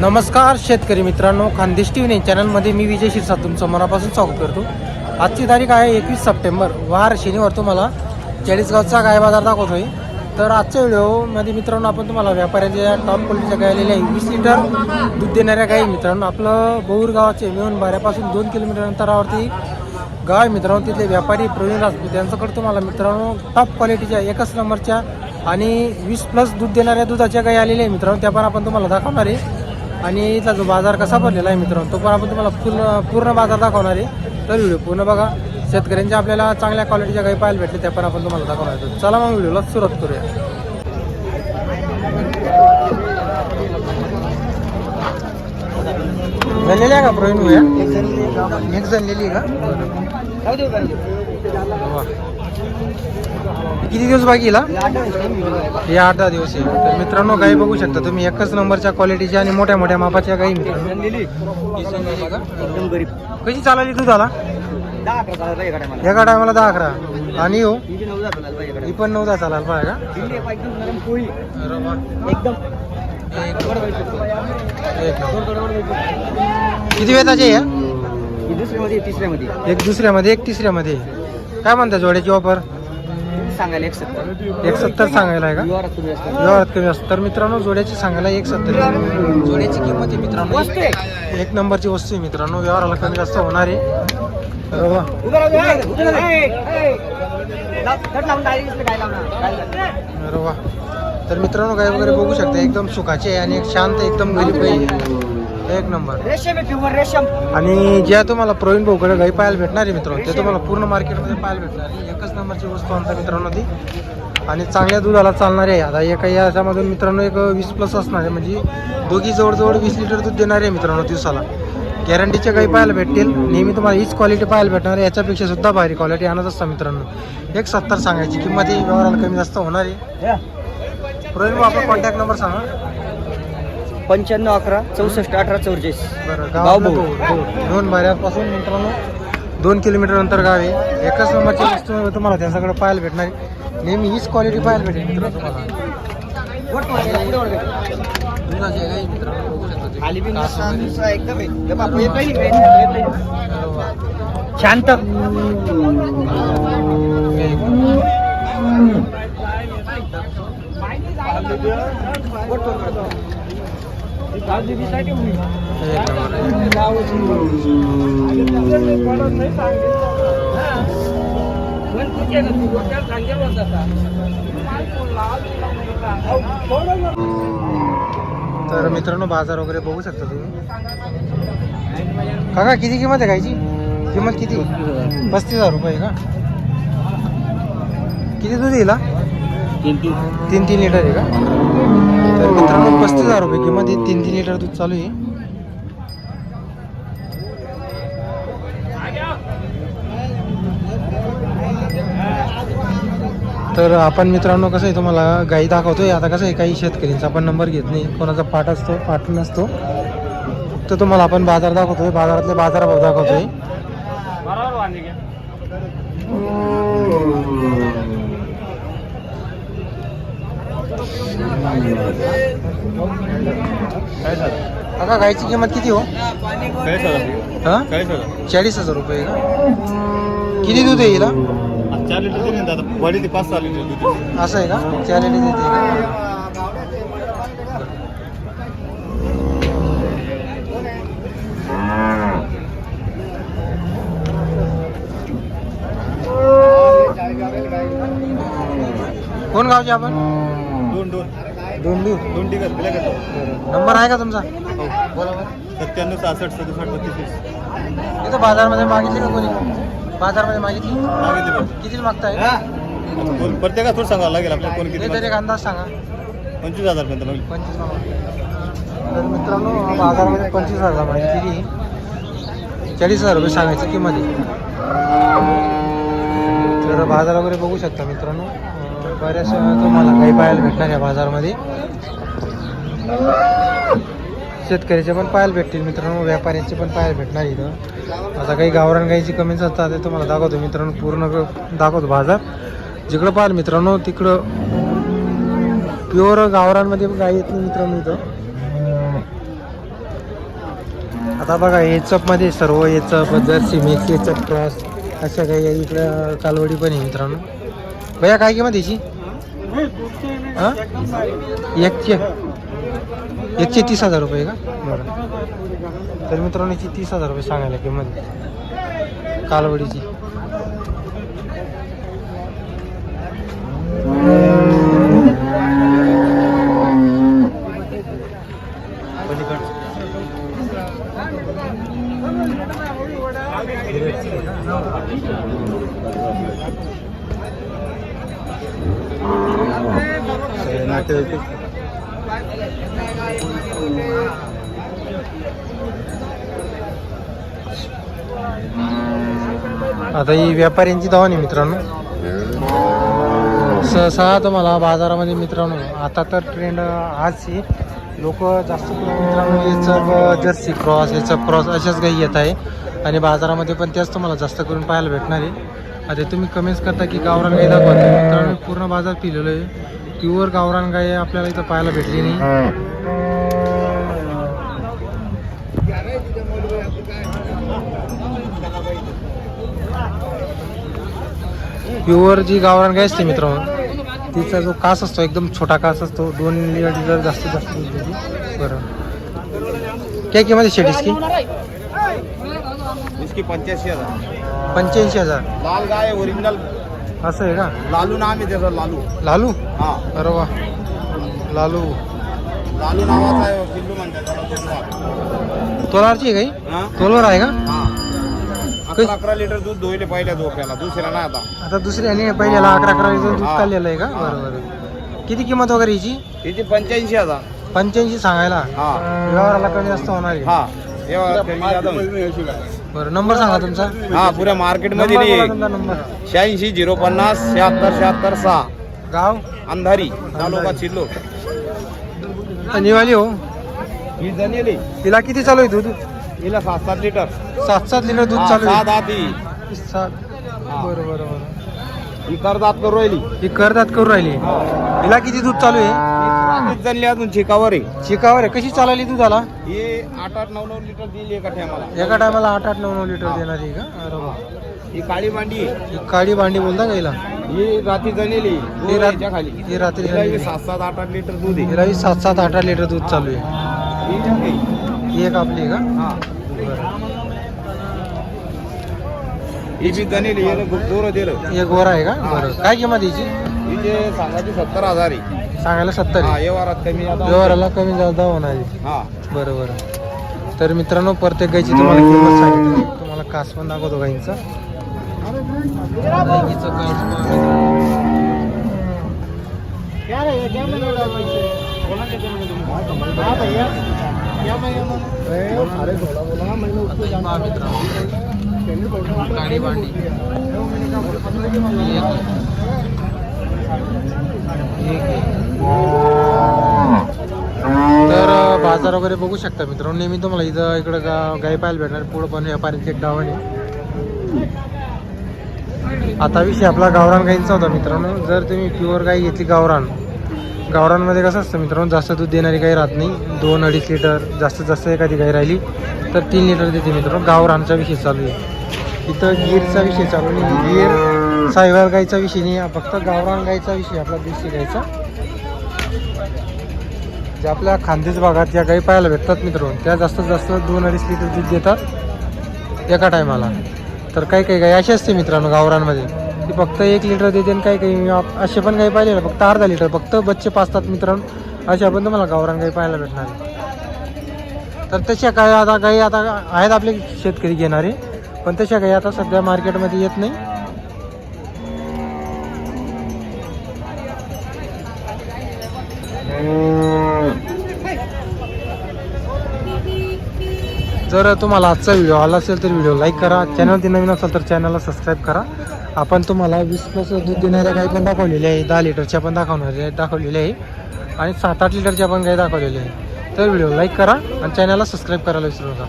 नमस्कार शेतकरी मित्रांनो खानदेश टी व्ही चॅनलमध्ये मी विजय शिरसा तुमचं मनापासून स्वागत करतो. आजची तारीख आहे एकवीस सप्टेंबर वार शनिवार. तुम्हाला चाळीसगावचा गाय बाजार दाखवतोय. तर आजच्या व्हिडिओमध्ये मित्रांनो आपण तुम्हाला व्यापाऱ्यांच्या टॉप क्वालिटीच्या गाय आलेल्या आहे वीस लिटर दूध देणाऱ्या गाई मित्रांनो. आपलं बौर गावाचे मिळून बाऱ्यापासून दोन किलोमीटर अंतरावरती गाव मित्रांनो. तिथले व्यापारी प्रवीण राजपूत यांच्याकडे तुम्हाला मित्रांनो टॉप क्वालिटीच्या एकच नंबरच्या आणि वीस प्लस दूध देणाऱ्या दुधाच्या गाई आलेल्या आहे मित्रांनो. त्या पण आपण तुम्हाला दाखवणार आहे. आणि इथला जो बाजार कसा भरलेला आहे मित्रांनो तो पण आपण तुम्हाला पूर्ण पूर्ण बाजार दाखवणार आहे. तर व्हिडिओ पूर्ण बघा. शेतकऱ्यांच्या आपल्याला चांगल्या क्वालिटीच्या काही पाहायला भेटले त्या पण आपण तुम्हाला दाखवणार आहे चला मग व्हिडिओला सुरुवात करूया. झालेली आहे का प्रवीण भैया? एक झालेली आहे का. किती दिवस बाकी हिला? हे आठ दहा दिवस आहे. तर मित्रांनो गाई बघू शकता तुम्ही एकच नंबरच्या क्वालिटीच्या आणि मोठ्या मोठ्या मापाच्या गाई मित्रांनो. कशी चालली तू झाला दहा एका टायमाला दहा अकरा. आणि हो? ही बी नऊ ही पण नऊदा चालाल पाहिजे का. किती वेताचे ही तिसऱ्यामध्ये. एक दुसऱ्यामध्ये एक तिसऱ्यामध्ये. काय म्हणता जोड्याची ऑफर सांगायला एक सत्तर एक सत्तर सांगायला आहे का व्यवहारात तुम्ही असता व्यवहारात कमी असतं तर मित्रांनो जोड्याची सांगायला एक सत्तर. जोड्याची किंमत आहे मित्रांनो आहे. एक नंबरची वस्तू आहे मित्रांनो व्यवहाराला कमी जास्त होणार आहे अरे वा. उभं राहू दे, उभं राहू दे. ए, ए. लाव, धर लावून direct इकडे काय लावणार? काय लावणार? अरे वा तर मित्रांनो गाय वगैरे बघू शकता एकदम सुखाची आहे आणि एक शांत एकदम गरीब गाई आहे. एक नंबर. रेशम आहे प्युअर रेशम. आणि ज्या तुम्हाला प्रवीण भाऊकडे गाई पाहायला भेटणार आहे मित्रांनो ते तुम्हाला पूर्ण मार्केटमध्ये पाहायला भेटणार आहे. एकच नंबरची वस्तू आमच्या मित्रांनो ती. आणि चांगल्या दुधाला चालणारी आहे. आता एका याच्यामधून मित्रांनो एक वीस प्लस असणार आहे. म्हणजे दोघी जवळजवळ वीस लिटर दूध देणार आहे मित्रांनो दिवसाला. गॅरंटीच्या गाई पाहायला भेटतील. नेहमी तुम्हाला हीच क्वालिटी पाहायला भेटणार आहे. याच्यापेक्षा सुद्धा भारी क्वालिटी आणत असता मित्रांनो. एक सत्तर सांगायची किंमत ही व्यवहाराला कमी जास्त होणार आहे. प्रवीण भाऊ आपला कॉन्टॅक्ट नंबर सांगा. पंच्याण्णव अकरा चौसष्ट अठरा चौवेचाळीस बरं गाव भाऊ. दोन. बाऱ्यापासून मित्रांनो दोन किलोमीटर अंतर गाव आहे. एकाच नंबरची वस्तू तुम्हाला त्यांच्याकडे पाहायला भेटणार आहे. नेहमी हीच क्वालिटी पाहायला भेटेल मित्रांनो तुम्हाला. दुधाची गाई मित्रांनो? बघू शकता तुम्ही. खाली तर मित्रांनो बाजार वगैरे बघू शकता तुम्ही. काका किती किंमत आहे खायची किंमत किती? पस्तीस हजार रुपये का? किती दूध येईल तीन तीन. लिटर आहे का? तर मित्रांनो पस्तीस हजार रुपये किंमत आहे. तीन तीन लिटर दूध चालू आहे. तर आपण मित्रांनो कसं आहे तुम्हाला गाई दाखवतोय. आता कसं आहे काही शेतकऱ्यांचा आपण नंबर घेत नाही. कोणाचा पाठ असतो पाठ नसतो. फक्त तुम्हाला आपण बाजार दाखवतोय. बाजारातले बाजारभाव दाखवतोय. काका गायची किंमत किती हो? हा? चाळीस हजार रुपये का? किती दूध येईल हा? चार लिटर दिले ना आता वडी ते पाच सहा लिटर दूध असं आहे का? चार लिटर देते का? कोण गावचे आपण? दिल्या का नंबर आहे का तुमचा? बोला बरं सत्त्याण्णव सहासष्ट सदुसष्ट बत्तीस इथं बाजारमध्ये मागितली का कोणी? बाजारमध्ये मागितली? मागितले किती मागताय? प्रत्येकाला थोडं सांगावं लागेल आपल्याला कोण किती तरी एक अंदाज सांगा. पंचवीस हजार पर्यंत मागेल पंचवीस तर मित्रांनो बाजारामध्ये पंचवीस हजार मागितली चाळीस हजार रुपये सांगायची किंमत तर बाजार वगैरे बघू शकता मित्रांनो. बऱ्याच तुम्हाला काही पाहायला भेटणार या बाजारामध्ये. शेतकऱ्याचे पण पाहायला भेटतील मित्रांनो. व्यापाऱ्यांचे पण पाहायला भेटणार इथं. आता काही गावरान गाईची कमीच असतात ते तुम्हाला दाखवतो मित्रांनो. पूर्ण दाखवतो बाजार. जिकडं पाहाल मित्रांनो तिकडं प्युअर गावरांमध्ये गाई येत नाही मित्रांनो इथं. आता बघा एचअपमध्ये सर्व एचअप जर्सी मिक्स एचअप क्रॉस अशा काही इकडं कालवडी पण आहे मित्रांनो. भैया काय किंमत याची? हां? एकशे. एकशे तीस हजार रुपये का? बरं. तर मित्रांनो याची तीस हजार रुपये सांगायला किंमत कालवडीची. आता ही व्यापाऱ्यांची धावणी मित्रांनो. सहसा तुम्हाला बाजारामध्ये मित्रांनो आता तर ट्रेंड हाच आहे. लोक जास्त करून मित्रांनो याचं जर्सी क्रॉस याचं क्रॉस अशाच काही येत आहे. आणि बाजारामध्ये पण त्याच तुम्हाला जास्त करून पाहायला भेटणार आहे. आता तुम्ही कमेंट्स करता की गावरान गाई दाखवते. मी पूर्ण बाजार पिलेलो आहे. प्युअर गावरान गाई आपल्याला इथं पाहायला भेटली नाही. प्युअर जी गावरान गाय असते मित्रांनो तिचा जो कास असतो एकदम छोटा कास असतो. दोन लिटर जास्तीत जास्त बरं. काय किंमत शेटीस की इसकी पंच्याऐंशी हजार. पंच्याऐंशी हजार. लाल गाय ओरिजिनल असं आहे का? लालू नाम आहे त्याचं लालू. लालू? हा. अरे वा. लालू. लालू नावाचा आहे पिल्लू म्हणतात त्याला तोलारची आहे काही? हा. तोलवर आहे का? हा. अकरा अकरा लिटर दूध दोहिले पहिल्या झोप्याला दुसऱ्या नाही आता. आता दुसरी आणि पहिल्याला अकरा अकरा लिटर दूध हा. काढलेलं आहे का? बरं बरं किती किंमत वगैरे याची तिची पंच्याऐंशी हजार. पंच्याऐंशी सांगायला. हा. व्यवहाराला कमी जास्त होणार आहे. हा. बरं नंबर सांगा तुमचा. हा पुऱ्या मार्केटमध्ये नंबर बोला नाही. तुमचा नंबर. शहाऐंशी झिरो पन्नास शहात्तर शहात्तर सहा. गाव? अंधारी तालुका निवाली हो. ही जनेली तिला किती चालू आहे दूध? हिला सात सात लिटर. सात सात लिटर दूध हा, चालू सहा आहे दहा ती सात. बरं बरं बरं. ही करदात करू राहिली. ही करदात करू राहिली. हिला किती दूध चालू आहे? रात्रीच जणली अजून चिकावर आहे. शिकावर आहे. कशी चालवली दूधाला ही आठ आठ नऊ नऊ लिटर दिली एका ठेमाला. एका टायमाला आठ आठ नऊ नऊ लिटर देणारी का? अरे वा ही काळी मांडी आहे. ही काळी भांडी बोलता हिला? ही रात्री जणेली ही रात- याच्या खाली. ही रात्री हिला ही. सात सात आठ आठ लिटर दूध आहे. हिला ही सात सात आठ आठ लिटर दूध चालू आहे. ही. ही एक आपली आहे का? हा. बरं ही बी जणेली यानं खूप जोर दिलं. एक वर आहे का? बरं. काय किंमत हिची? हिचे सांगायची सत्तर हजार आहे. सांगायला सत्तर हा व्यवहारात कमी व्यवहाराला कमी जादा होणार आहे हा बरं बरं तर मित्रांनो प्रत्येक गायची तुम्हाला किंमत सांगितली तुम्हाला कास पण दाखवतो गाईंचा गाईचं कास पहा मित्रांनो. आता पहा मित्रांनो काळी भांडी एक. एक आहे. तर बाजार वगैरे बघू शकता मित्रांनो. नेहमी तुम्हाला इथं इकडं गा गाई पाहायला भेटणार. पुढं पण व्यापाऱ्यांचे एक गाव आहे. आता विषय आपला गावरान गाईंचा होता मित्रांनो. जर तुम्ही प्युअर गाई घेतली गावरान. गावरानमध्ये कसं असतं मित्रांनो जास्त दूध देणारी गाई राहत नाही. दोन अडीच लिटर जास्तीत जास्त एखादी गाई राहिली तर तीन लिटर देते मित्रांनो. गावरानचा विषय चालू आहे. इथं गीरचा विषय चालू नाही. गीर सायवाल गाईचा विषय नाही. हा फक्त गावरान गाईचा विषय आपला देशी गाईचा. जे आपल्या खानदेश भागात ज्या गाई पाहायला भेटतात मित्र त्या जास्तीत जास्त दोन अडीच लिटर दूध देतात एका टायमाला. तर काही काही गाई अशी असते मित्रांनो गावरांमध्ये ती फक्त एक लिटर देते आणि काही काही असे पण गाई पाहिले ना फक्त अर्धा लिटर फक्त बच्चे पाचतात मित्रांनो अशा पण तुम्हाला गावरान गाई पाहायला भेटणार तर तशा काही आता गाई आता आहेत आपले शेतकरी घेणारे पण तशा गाई आता सध्या मार्केटमध्ये येत नाही. जर तुम्हाला आजचा व्हिडिओ आला असेल तर व्हिडिओ लाईक करा. चॅनलवरती नवीन असेल तर चॅनलला सबस्क्राईब करा. आपण तुम्हाला वीस प्लस दूध देणाऱ्या गाई पण दाखवलेल्या आहे. दहा लिटरच्या पण दाखवणार दाखवलेल्या आहे. आणि सात आठ लिटरच्या पण गाई दाखवलेल्या आहे तर व्हिडिओ लाईक करा आणि चॅनलला सबस्क्राईब करायला विसरू नका.